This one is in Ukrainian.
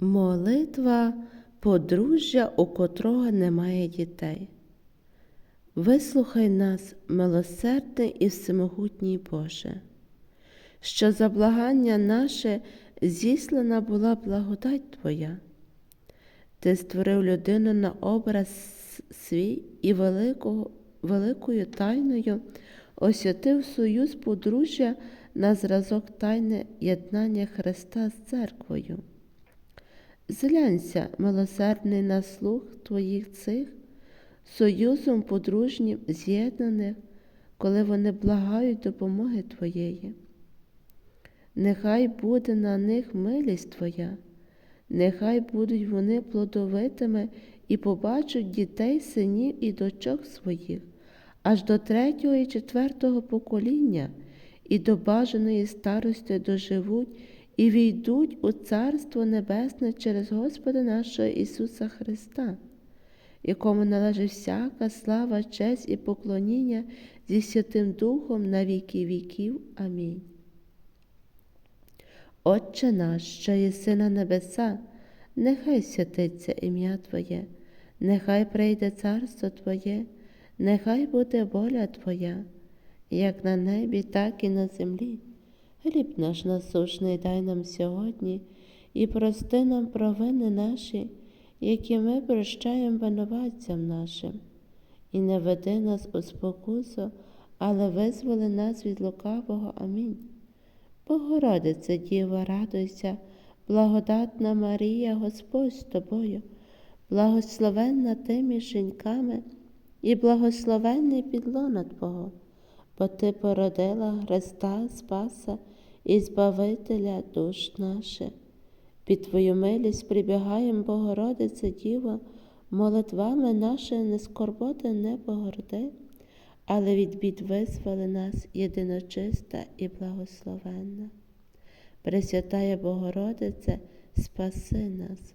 Молитва подружжя, у котрого немає дітей. Вислухай нас, милосердний і всемогутній Боже, що за благання наше зіслана була благодать Твоя. Ти створив людину на образ свій і великого, великою тайною освятив союз подружжя на зразок тайни єднання Христа з церквою. Зглянься, милосердний на слух твоїх цих, союзом подружнім з'єднаних, коли вони благають допомоги Твоєї. Нехай буде на них милість Твоя, нехай будуть вони плодовитими і побачать дітей, синів і дочок своїх, аж до третього і четвертого покоління, і до бажаної старості доживуть і війдуть у Царство Небесне через Господа нашого Ісуса Христа, якому належить всяка слава, честь і поклоніння зі Святим Духом на віки віків. Амінь. Отче наш, що єси на небеса, нехай святиться ім'я Твоє, нехай прийде царство Твоє, нехай буде воля Твоя, як на небі, так і на землі. Хліб наш насушний дай нам сьогодні і прости нам провини наші, які ми прощаємо винуватцям нашим, і не веди нас у спокусу, але визволи нас від лукавого. Амінь. Богородице, Діва, радуйся, благодатна Марія, Господь з тобою, благословенна ти між жінками і благословенний підлона Твого, бо Ти породила Христа Спаса і Збавителя душ наших. Під Твою милість прибігаєм, Богородице Діво, молитвами наші не скорботи не погорди, але від бід визволи нас єдиночиста і благословенна. Пресвятая Богородице, спаси нас.